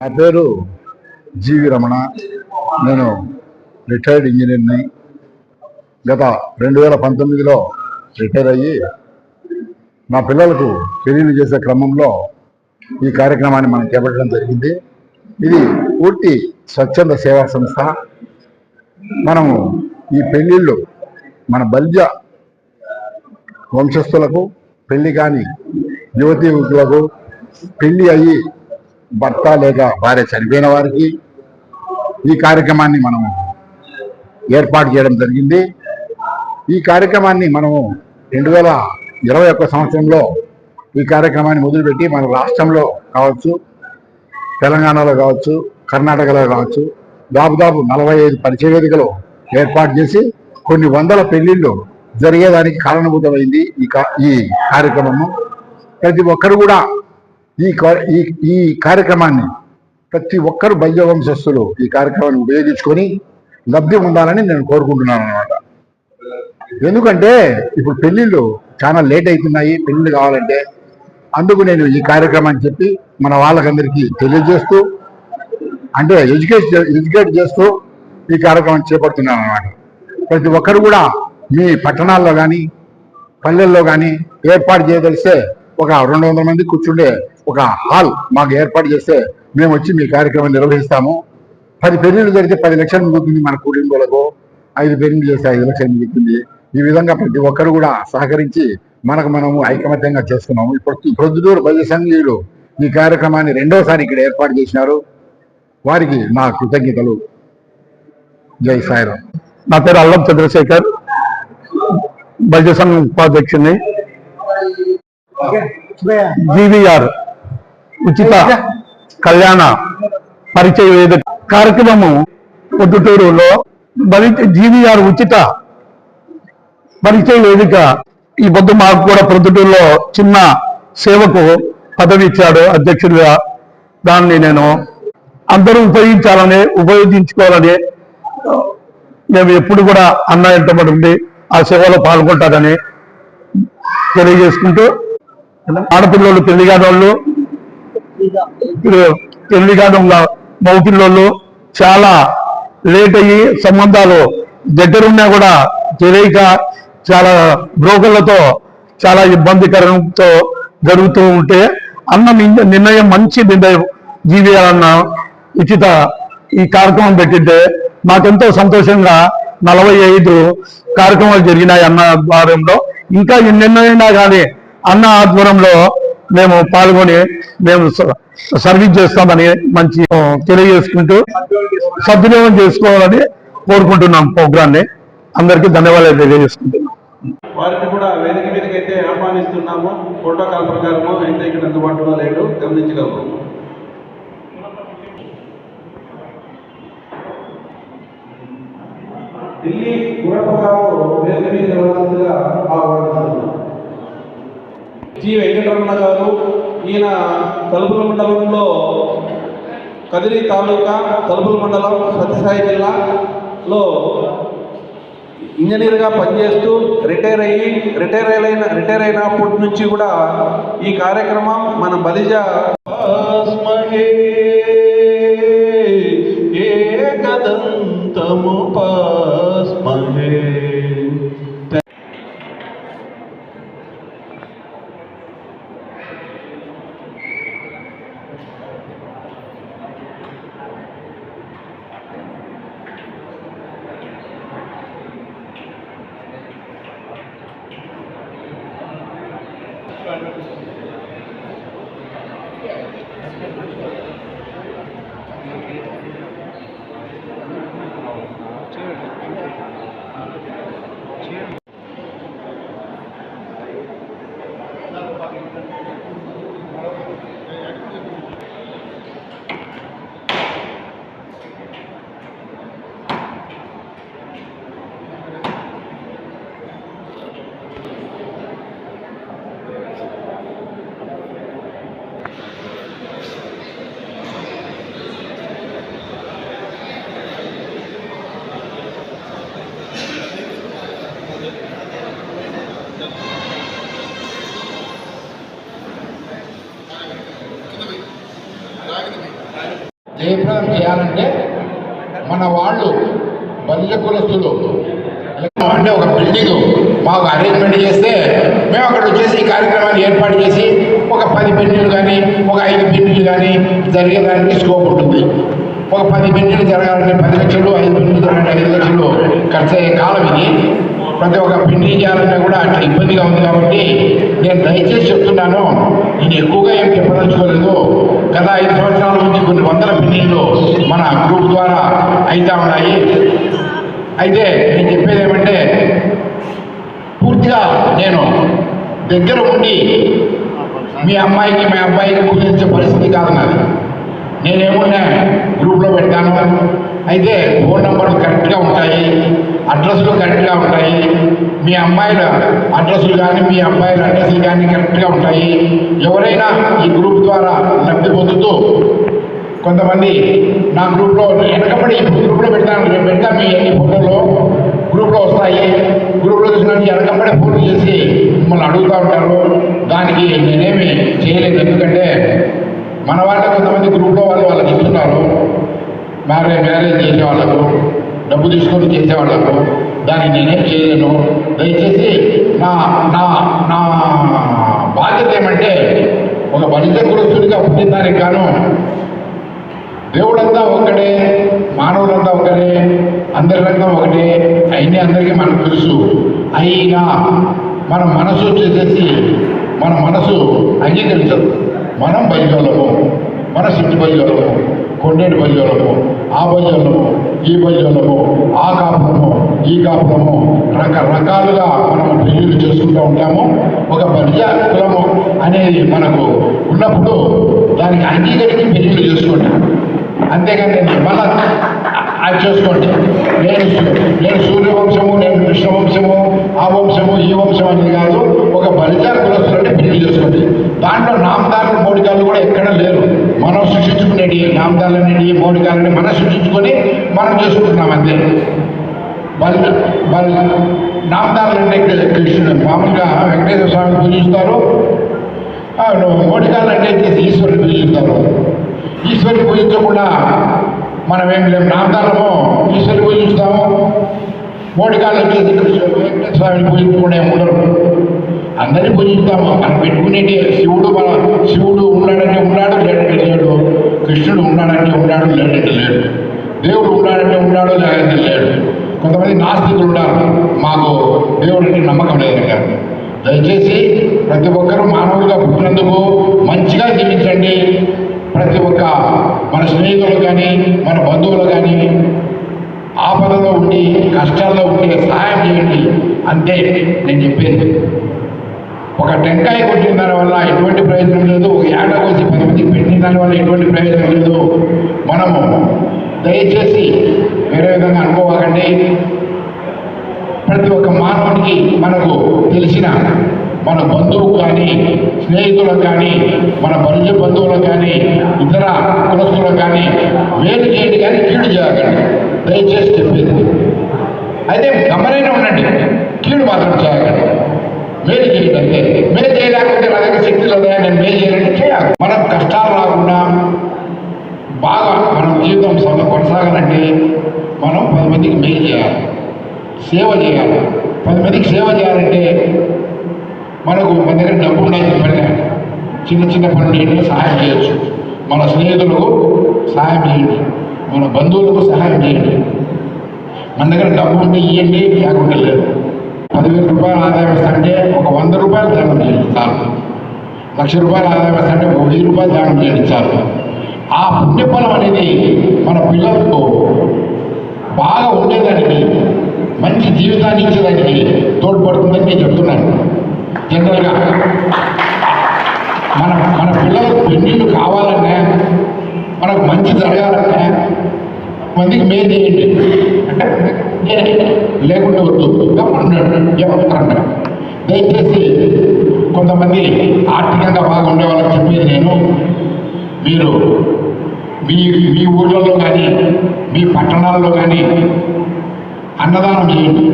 నా పేరు జీవి రమణ. నేను రిటైర్డ్ ఇంజనీర్ని గత రెండు వేల పంతొమ్మిదిలో రిటైర్ అయ్యి నా పిల్లలకు పెళ్ళి చేసే క్రమంలో ఈ కార్యక్రమాన్ని మనం చేపట్టడం జరిగింది. ఇది పూర్తి స్వచ్ఛంద సేవా సంస్థ. మనము ఈ పెళ్ళిళ్ళు మన బల్జ వంశస్థులకు పెళ్ళి కాని యువతి యువకులకు పెళ్ళి అయ్యి భర్త లేక భార్య చనిపోయిన వారికి ఈ కార్యక్రమాన్ని మనము ఏర్పాటు చేయడం జరిగింది. ఈ కార్యక్రమాన్ని మనము రెండు వేల ఇరవై ఒక్క సంవత్సరంలో ఈ కార్యక్రమాన్ని మొదలుపెట్టి మన రాష్ట్రంలో కావచ్చు తెలంగాణలో కావచ్చు కర్ణాటకలో కావచ్చు దాదాపు నలభై ఐదు పరిచయ వేదికలు ఏర్పాటు చేసి కొన్ని వందల పెళ్ళిళ్ళు జరిగేదానికి కారణభూతమైంది ఈ కా- ఈ కార్యక్రమము. ప్రతి ఒక్కరు కూడా ఈ ఈ ఈ కార్యక్రమాన్ని ప్రతి ఒక్కరు బయ్య వంశస్థులు ఈ కార్యక్రమాన్ని ఉపయోగించుకొని లబ్ధి ఉండాలని నేను కోరుకుంటున్నాను అనమాట ఎందుకంటే ఇప్పుడు పెళ్ళిళ్ళు చాలా లేట్ అవుతున్నాయి పెళ్ళిళ్ళు కావాలంటే. అందుకు నేను ఈ కార్యక్రమాన్ని చెప్పి మన వాళ్ళకందరికీ తెలియజేస్తూ అంటే ఎడ్యుకేట్ ఎడ్యుకేట్ చేస్తూ ఈ కార్యక్రమం చేపడుతున్నాను అనమాట ప్రతి ఒక్కరు కూడా మీ పట్టణాల్లో కానీ పల్లెల్లో కానీ ఏర్పాటు చేయదలిస్తే ఒక రెండు వందల మంది కూర్చుండే ఒక హాల్ మాకు ఏర్పాటు చేస్తే మేము వచ్చి మీ కార్యక్రమం నిర్వహిస్తాము. పది పెళ్ళిళ్ళు జరిగితే పది లక్షలు మిగుతుంది మన కుటుంబాలకు ఐదు పెళ్ళిళ్ళు చేస్తే ఐదు లక్షలు మిగుతుంది ఈ విధంగా ప్రతి ఒక్కరు కూడా సహకరించి మనకు మనము ఐకమత్యంగా చేస్తున్నాము. ఇప్పుడు ప్రొద్దుటూరు బజ సంఘీయులు ఈ కార్యక్రమాన్ని రెండోసారి ఇక్కడ ఏర్పాటు చేసినారు. వారికి నా కృతజ్ఞతలు. జై సాయిరామ్. నా పేరు అల్లం చంద్రశేఖర్ బల్జ సంఘం ఉపాధ్యక్షుని. జీవీఆర్ ఉచిత కళ్యాణ పరిచయ వేదిక కార్యక్రమం పొద్దుటూరులో బలి జీవీఆర్ ఉచిత పరిచయ వేదిక ఈ పొద్దు మాకు కూడా ప్రొద్దుటూరులో చిన్న సేవకు పదవి ఇచ్చాడు అధ్యక్షుడిగా. దాన్ని నేను అందరూ ఉపయోగించాలని ఉపయోగించుకోవాలని మేము ఎప్పుడు కూడా అన్న వెంటబడి ఆ సేవలో పాల్గొంటారని తెలియజేసుకుంటూ ఆడపిల్లలు పెళ్ళి కానోళ్ళు పెళ్ళి కాని మగ చాలా లేట్ అయ్యి సంబంధాలు దగ్గరున్నా కూడా తెలియక చాలా బ్రోకర్లతో చాలా ఇబ్బందికరంతో జరుగుతూ ఉంటే అన్న నిర్ణయం మంచి నిర్ణయం జీవియాలన్న ఉచిత ఈ కార్యక్రమం పెట్టింటే మాకెంతో సంతోషంగా నలభై ఐదు కార్యక్రమాలు జరిగినాయి అన్న ఆధ్వర్యంలో ఇంకా ఎన్నెన్నైనా కానీ అన్న ఆధ్వర్యంలో మేము పాల్గొని మేము స- సర్వీస్ చేస్తామని మంచి తెలియజేసుకుంటూ సద్వినియోగం చేసుకోవాలని కోరుకుంటున్నాం ప్రోగ్రాన్ని అందరికీ ధన్యవాదాలు తెలియజేసుకుంటున్నాం. వారిని కూడా వేదిక మీదకి అయితే ఆహ్వానిస్తున్నాము. ప్రోటోకాల్ ప్రకారము అయితే ఇక్కడ అందుబాటులో లేడు. గమనించగలరు. ఢిల్లీ గురపగారు వేదిక మీద రావాల్సిందిగా ఆహ్వానిస్తున్నాము జి వెంకటరమణ గారు ఈయన తలుపుల మండలంలో కదిరి తాలూకా తలుపుల మండలం సత్యసాయి జిల్లాలో ఇంజనీర్గా పనిచేస్తూ రిటైర్ అయ్యి రిటైర్ అయిన రిటైర్ అయినప్పటి నుంచి కూడా ఈ కార్యక్రమం మన బలిజ పాస్మహే, ఏకదంతము పా 제일 జయప్రదం చేయాలంటే మన వాళ్ళు బల్య కులస్తులు. అంటే ఒక బిల్డింగ్ మాకు అరేంజ్మెంట్ చేస్తే మేము అక్కడ వచ్చేసి ఈ కార్యక్రమాన్ని ఏర్పాటు చేసి ఒక పది పెళ్ళిళ్ళు కానీ ఒక ఐదు బిల్డింగ్లు కానీ జరిగేదానికి స్కోప్ ఉంటుంది. ఒక పది పెళ్ళిళ్ళు జరగాలంటే పది లక్షలు ఐదు పెళ్ళిళ్ళు జరగాలంటే ఐదు లక్షలు ఖర్చు అయ్యే కాలం ఇది. ప్రతి ఒక్క పెళ్ళి చేయాలన్నా కూడా అట్లా ఇబ్బందిగా ఉంది కాబట్టి నేను దయచేసి చెప్తున్నాను నేను ఎక్కువగా ఏం చెప్పదలుచుకోలేదు. గత ఐదు సంవత్సరాల నుంచి కొన్ని వందల పెళ్ళిళ్ళు మన గ్రూప్ ద్వారా అవుతా ఉన్నాయి. అయితే నేను చెప్పేది ఏమంటే పూర్తిగా నేను దగ్గర ఉండి మీ అమ్మాయికి మీ అబ్బాయికి కుదిరించే పరిస్థితి కాదు నాది. నేనేమున్నా గ్రూప్లో పెడతాను. అయితే ఫోన్ నెంబర్లు కరెక్ట్గా ఉంటాయి. అడ్రస్లు కరెక్ట్గా ఉంటాయి. మీ అమ్మాయిల అడ్రస్లు కానీ మీ అబ్బాయిల అడ్రస్లు కానీ కరెక్ట్గా ఉంటాయి. ఎవరైనా ఈ గ్రూప్ ద్వారా లబ్ధి పొందుతూ కొంతమంది నా గ్రూప్లో వెనకబడి ఇప్పుడు గ్రూప్లో పెడతాను రేపు పెడతా మీ అన్ని ఫోటోలు. గ్రూప్లో వస్తాయి. గ్రూప్లో చూసిన వెనకబడి ఫోన్ చేసి మిమ్మల్ని అడుగుతూ ఉంటారు. దానికి నేనేమి చేయలేదు. ఎందుకంటే మన వాళ్ళే కొంతమంది గ్రూప్లో వాళ్ళు వాళ్ళకి ఇస్తున్నారు. మ్యారేజ్ మ్యారేజ్ చేసే వాళ్ళకు డబ్బు తీసుకొని చేసేవాళ్ళకు దాన్ని నేనేం చేయలేను. దయచేసి నా నా నా బాధ్యత ఏమంటే ఒక బలిత కులస్తుడిగా పుట్టిన దానికి గాను దేవుడంతా ఒక్కడే మానవులంతా ఒకటే అందరి రంగం ఒకటే అయినా అందరికీ మనకు తెలుసు. అయినా మన మనసు చేసేసి మన మనసు అంగీకరించదు. మనం బయలుదేరము మన సిట్టి బయలుదేరము కొండేటి బయలుదేరము ఆ బయలుదేరము ఈ బయలుదేరము ఆ కాపురము ఈ కాపురము రకరకాలుగా మనం పెళ్ళిళ్ళు చేసుకుంటూ ఉంటాము. ఒక బలిజ కులము అనేది మనకు ఉన్నప్పుడు దానికి అంగీకరించి పెళ్ళిళ్ళు చేసుకుంటాం. అంతేగాని మళ్ళా అది చేసుకోండి. నేను నేను సూర్యవంశము నేను కృష్ణవంశము ఆ వంశము ఈ వంశం అనేది కాదు ఒక బలిజార్ కులస్తులు పెళ్ళి చేసుకోండి. దాంట్లో నామదారులు మోడికాలు కూడా ఎక్కడ లేరు. మనం సృష్టించుకునేటి నామదారులు మోడికాలని మనం సృష్టించుకొని మనం చేసుకుంటున్నాం అంతే. బలి బలి నామదారులు అంటే కృష్ణుడు. మామూలుగా వెంకటేశ్వర స్వామిని పూజిస్తారు. మోడికాలంటే మోడికాలు అంటే ఈశ్వరుని పూజిస్తారు. ఈశ్వరుని పూజించకుండా మనం ఏం లేము నామదారము ఈశ్వరుని పూజిస్తాము. మోడికాళ్ళు వచ్చేసి వెంకటేశ్వర స్వామిని పూజించుకునే ఉండరు అందరినీ పూజిస్తాము. మనం పెట్టుకునేటి శివుడు మన శివుడు ఉన్నాడంటే ఉన్నాడు లేడంటే లేడు. కృష్ణుడు ఉన్నాడంటే ఉన్నాడు లేడంటే లేడు. దేవుడు ఉన్నాడంటే ఉన్నాడు లేదంటే లేడు. కొంతమంది నాస్తికులు ఉన్నారు మాకు దేవుడు అంటే నమ్మకం లేదంటారు దయచేసి ప్రతి ఒక్కరూ మానవులుగా పుట్టినందుకు మంచిగా జీవించండి. ప్రతి ఒక్క మన స్నేహితులు కానీ మన బంధువులు కానీ ఆపదలో ఉండి కష్టాల్లో ఉండి సహాయం చేయండి. అంతే నేను చెప్పేది ఒక టెంకాయ కొట్టిన దానివల్ల ఎటువంటి ప్రయోజనం లేదు ఒక ఏట కోసి పది మందికి పెట్టిన దాని వల్ల ఎటువంటి ప్రయోజనం లేదు. మనము దయచేసి వేరే విధంగా అనుకోవాలండి ప్రతి ఒక్క మానవునికి మనకు తెలిసిన మన బంధువు కానీ స్నేహితులకు కానీ మన పరిచయ బంధువులకు కానీ ఇతర కులస్తులకు కానీ మేలు చేయండి కానీ కీడు చేయకండి దయచేసి చెప్పేది. అయితే గమనైనా ఉండండి కీడు మాత్రం చేయకండి మేలు చేయండి మేలు చేయలేకపోతే నా దగ్గర శక్తి లేదా నేను మేలు చేయాలంటే చేయాలి. మనం కష్టాలు రాకుండా బాగా మనం జీవితం సమ కొనసాగాలంటే మనం పది మందికి మేలు చేయాలి. సేవ చేయాలి. పది మందికి సేవ చేయాలంటే మనకు మన దగ్గర డబ్బు ఉండాలి పని చిన్న చిన్న పనులు ఏంటో సహాయం చేయొచ్చు. మన స్నేహితులకు సహాయం చేయండి. మన బంధువులకు సహాయం చేయండి. మన దగ్గర డబ్బు ఉంటే ఇవ్వండి లేకుండా లేదు. పదివేల రూపాయలు ఆదాయం వస్తుంటే ఒక వంద రూపాయలు దానం చేయండి చాలు. లక్ష రూపాయలు ఆదాయం వస్తుంటే ఒక వెయ్యి రూపాయలు దానం చేయండి చాలు. ఆ పుణ్యఫలం అనేది మన పిల్లలకు బాగా ఉండేదానికి మంచి జీవితాన్ని ఇచ్చేదానికి తోడ్పడుతుందని నేను చెప్తున్నాను. జనరల్గా. మన మన పిల్లలకు పెళ్ళిళ్ళు కావాలన్నా మనకు మంచి జరగాలన్నా మందికి మేలు చేయండి. అంటే లేకుండా వద్దు. గమన్నాడు ఏమంటారు దయచేసి కొంతమంది ఆర్థికంగా బాగా ఉండే వాళ్ళకి చెప్పేది నేను మీరు మీ మీ ఊళ్ళల్లో కానీ మీ పట్టణాల్లో కానీ అన్నదానం చేయండి.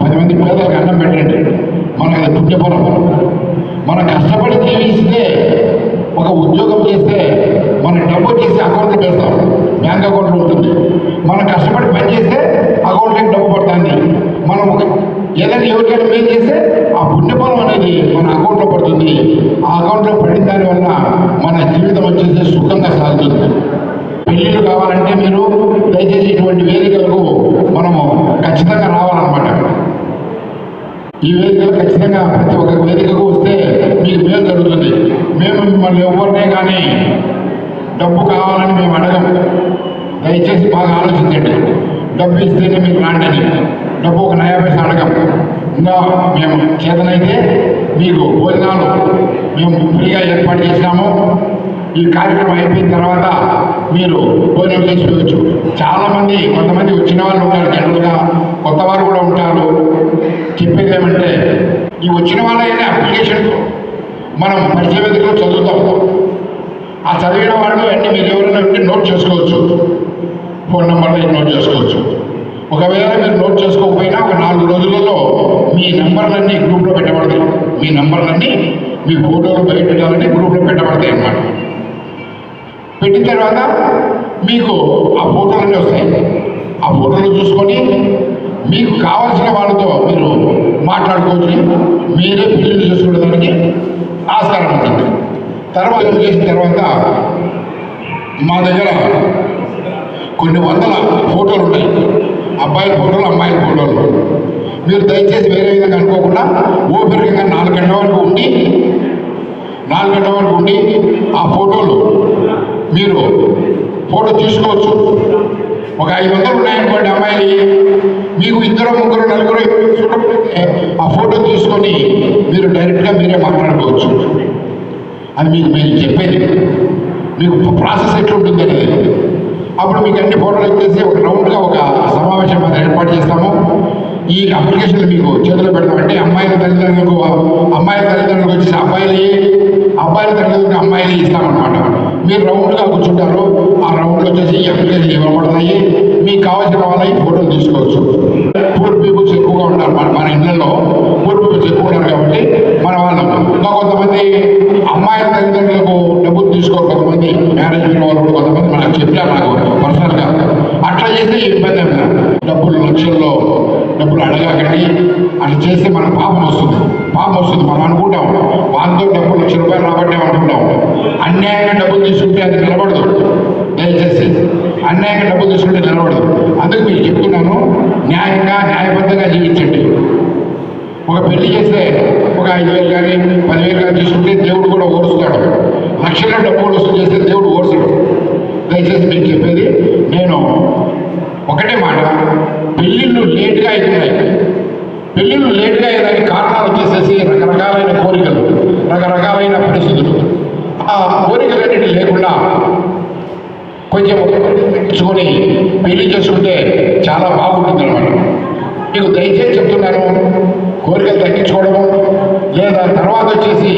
పది మంది పేదలకు అన్నం పెట్టండి. మనకు అది మనం కష్టపడి జీవిస్తే ఒక ఉద్యోగం చేస్తే మన డబ్బు చేసి అకౌంట్లో వేస్తాం బ్యాంక్ అకౌంట్లో ఉంటుంది. మనం కష్టపడి పని చేస్తే అకౌంట్లోకి డబ్బు పడుతుంది. మనం ఒక ఏదైనా ఎవరికైనా మేలు చేస్తే ఆ పుణ్యఫలం అనేది మన అకౌంట్లో పడుతుంది. ఆ అకౌంట్లో పడిన దానివల్ల మన జీవితం వచ్చేసి సుఖంగా సాగుతుంది. పెళ్ళిళ్ళు కావాలంటే మీరు దయచేసి ఇటువంటి వేదికలకు మనము ఖచ్చితంగా రావాలన్నమాట ఈ వేదికలు ఖచ్చితంగా ప్రతి ఒక్క వేదికకు వస్తే మీకు మేలు జరుగుతుంది. మేము మిమ్మల్ని ఎవరినే కానీ డబ్బు కావాలని మేము అడగం. దయచేసి బాగా ఆలోచించండి. డబ్బు ఇస్తేనే మీకు రాండి డబ్బు ఒక నయా పైసా అడగం. ఇంకా మేము చేతనైతే మీకు భోజనాలు మేము ఫ్రీగా ఏర్పాటు చేసినాము. ఈ కార్యక్రమం అయిపోయిన తర్వాత మీరు భోజనం చేసుకోవచ్చు చాలామంది కొంతమంది వచ్చిన వాళ్ళు ఉంటారు. జనరల్గా కొత్త వారు కూడా ఉంటారు. చెప్పేది ఏమంటే ఈ వచ్చిన వాళ్ళైనా అప్లికేషన్తో మనం పరిచయ వేదికలో చదువుతాం ఆ చదివిన వాళ్ళు అన్ని మీరు ఎవరైనా ఉంటే నోట్ చేసుకోవచ్చు. ఫోన్ నెంబర్లో నోట్ చేసుకోవచ్చు. ఒకవేళ మీరు నోట్ చేసుకోకపోయినా ఒక నాలుగు రోజులలో మీ నెంబర్లన్నీ గ్రూప్లో పెట్టబడతాయి. మీ నెంబర్లన్నీ మీ ఫోటోలు బయట పెట్టాలని గ్రూప్లో పెట్టబడతాయి అన్నమాట. పెట్టిన తర్వాత మీకు ఆ ఫోటోలన్నీ వస్తాయి. ఆ ఫోటోలు చూసుకొని మీకు కావాల్సిన వాళ్ళతో మీరు మాట్లాడుకోవచ్చు. మీరే పెళ్ళి చేసుకోవడానికి ఆస్కారం ఉంటుంది. తర్వాత చేసిన తర్వాత మా దగ్గర కొన్ని వందల ఫోటోలు ఉన్నాయి. అబ్బాయిల ఫోటోలు అమ్మాయిల ఫోటోలు. మీరు దయచేసి వేరే విధంగా అనుకోకుండా ఓపికగా నాలుగు గంటల వరకు ఉండి నాలుగు గంటల వరకు ఉండి ఆ ఫోటోలు మీరు ఫోటో తీసుకోవచ్చు. ఒక ఐదు వందలు ఉన్నాయనుకోండి అమ్మాయిని. మీకు ఇద్దరు ముగ్గురు నలుగురు ఆ ఫోటో తీసుకొని మీరు డైరెక్ట్గా మీరే మాట్లాడుకోవచ్చు. అది మీకు మీరు చెప్పేది. మీకు ప్రాసెస్ ఎట్లుంటుంది అనేది అప్పుడు మీకు అన్ని ఫోటోలు వచ్చేసి ఒక రౌండ్గా ఒక సమావేశం మనం ఏర్పాటు చేస్తాము. ఈ అప్లికేషన్ మీకు చేతిలో పెడతామంటే అమ్మాయిల తల్లిదండ్రులకు అమ్మాయిల తల్లిదండ్రులకు వచ్చేసి అబ్బాయిలు అబ్బాయిల తల్లిదండ్రులకు అమ్మాయిలు ఇస్తామన్నమాట. మీరు రౌండ్గా కూర్చుంటారు ఆ రౌండ్లో వచ్చేసి ఎంపీలు ఇవ్వబడతాయి. మీకు కావాల్సిన వాళ్ళకి ఫోటోలు తీసుకోవచ్చు. పూర్ పీపుల్స్ ఎక్కువగా ఉంటారు మన మన ఇళ్ళలో. పూర్ పీపుల్స్ ఎక్కువ ఉన్నారు కాబట్టి మన వాళ్ళం. ఇంకా కొంతమంది అమ్మాయిల తల్లిదండ్రులకు డబ్బులు తీసుకోరు. కొంతమంది మేనేజ్మెంట్ వాళ్ళు కూడా కొంతమంది మనకు చెప్పారు నాకు పర్సనల్గా అట్లా చేస్తే ఇబ్బంది ఏం డబ్బులు లక్షల్లో డబ్బులు అడగకండి అని చేస్తే మన పాపం వస్తుంది. పాపం వస్తుంది. మనం అనుకుంటాం వాళ్ళతో డబ్బులు లక్ష రూపాయలు రాబట్టాం అనుకుంటాం. అన్యాయంగా డబ్బులు తీసుకుంటే అది నిలబడదు. దయచేసి అన్యాయంగా డబ్బులు తీసుకుంటే నిలబడదు. అందుకు మీకు చెప్తున్నాను న్యాయంగా న్యాయబద్ధంగా జీవించండి. ఒక పెళ్ళి చేస్తే ఒక ఐదు వేలు కానీ పదివేలు కానీ తీసుకుంటే దేవుడు కూడా ఓడుస్తాడు. లక్షల డబ్బులు వసూలు చేస్తే దేవుడు ఓడుస్తాడు. దయచేసి మీకు చెప్పేది నేను ఒకటే మాట పెళ్ళిళ్ళు లేట్గా అవుతున్నాయి పెళ్ళిళ్ళు లేట్గా అయ్యేదానికి కారణాలు వచ్చేసేసి రకరకాలైన కోరికలు రకరకాలైన పరిస్థితులు. ఆ కోరికలన్నిటి లేకుండా కొంచెం తెచ్చుకొని పెళ్ళి చేసుకుంటే చాలా బాగుంటుంది అనమాట మీకు దయచేసి చెప్తున్నాను కోరికలు తగ్గించుకోవడము లేదా తర్వాత వచ్చేసి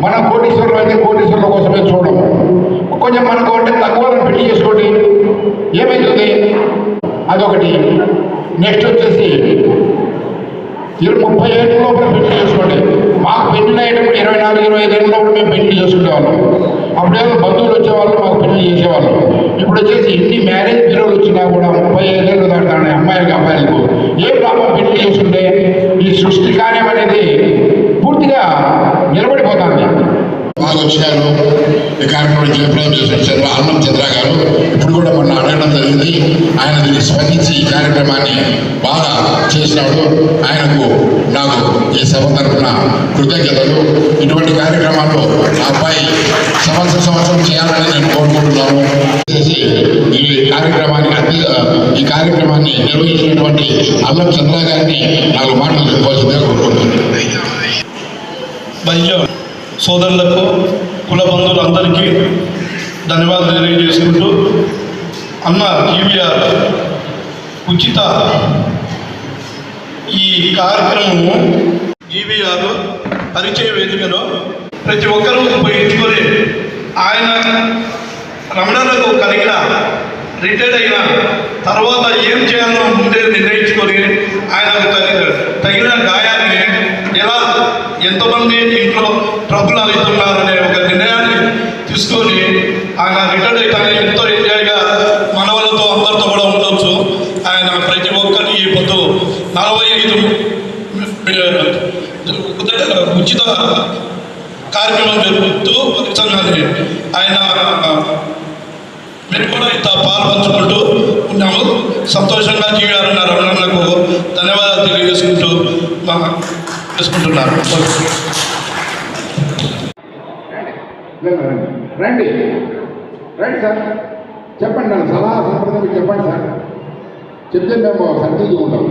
మన కోటీశ్వరులు అయితే కోటీశ్వరుల కోసమే చూడము కొంచెం మనం అంటే తక్కువ పెళ్ళి చేసుకోండి ఏమవుతుంది ఒకటి. నెక్స్ట్ వచ్చేసి ఇరవై ముప్పై ఏళ్ళ లోపల పెళ్ళి చేసుకోండి. మాకు పెళ్ళి అయ్యేటప్పుడు ఇరవై నాలుగు ఇరవై ఐదు ఏళ్ళ లోపల మేము పెళ్ళి చేసుకునేవాళ్ళం. అప్పుడేమో బంధువులు వచ్చేవాళ్ళు మాకు పెళ్ళి చేసేవాళ్ళు. ఇప్పుడు వచ్చేసి ఎన్ని మ్యారేజ్ బ్యూరోలు వచ్చినా కూడా ముప్పై ఐదేళ్ళు దాటుతాయి అమ్మాయిలకు అబ్బాయిలకు ఏం లాభం పెళ్ళి చేసుకుంటే ఈ సృష్టి కార్యం అనేది పూర్తిగా నిలబడిపోతుంది. బాగా వచ్చారు. కార్యక్రమం జయప్రదం చేసిన చంద్ర అన్నం చంద్ర గారు ఇప్పుడు కూడా మొన్న అడగడం జరిగింది. ఆయన దీన్ని స్పందించి ఈ కార్యక్రమాన్ని బాగా చేసినాడు ఆయనకు నాకు ఈ సభ తరఫున కృతజ్ఞతలు. ఇటువంటి కార్యక్రమాలు అబ్బాయి సంవత్సరం సంవత్సరం చేయాలని నేను కోరుకుంటున్నాను. చేసి ఈ కార్యక్రమాన్ని అధ్య ఈ కార్యక్రమాన్ని నిర్వహించినటువంటి అల్లం చంద్ర గారిని నాలుగు మాటలు చెప్పవలసిందిగా కోరుకుంటున్నాను. సోదరులకు కుల బంధువులందరికీ ధన్యవాదాలు తెలియజేసుకుంటూ అన్న జీవీఆర్ ఉచిత ఈ కార్యక్రమము జీవీఆర్ పరిచయ వేదికలో ప్రతి ఒక్కరూ ఉపయోగించుకొని ఆయన రమణలకు కలిగిన రిటైర్డ్ అయిన తర్వాత ఏం చేయాలో ముందే నిర్ణయించుకొని ఆయనకు తగిన తగిన గాయాన్ని ఎలా ఎంతమంది ఇంట్లో ట్రబుల్ అవుతున్నారనే ఒక నిర్ణయాన్ని ఐదు ఉచిత కార్యక్రమం జరుపుతూ సంఘాన్ని ఆయన మీరు కూడా ఇంత పాలు పంచుకుంటూ ఉన్నాము సంతోషంగా జీవారు రమణకు ధన్యవాదాలు తెలియజేసుకుంటూ మా చేసుకుంటున్నారు. రండి. రండి సార్. చెప్పండి నన్ను సలహా సంప్రదించి చెప్పండి సార్. చెప్తే మేము సర్దిగా ఉంటాం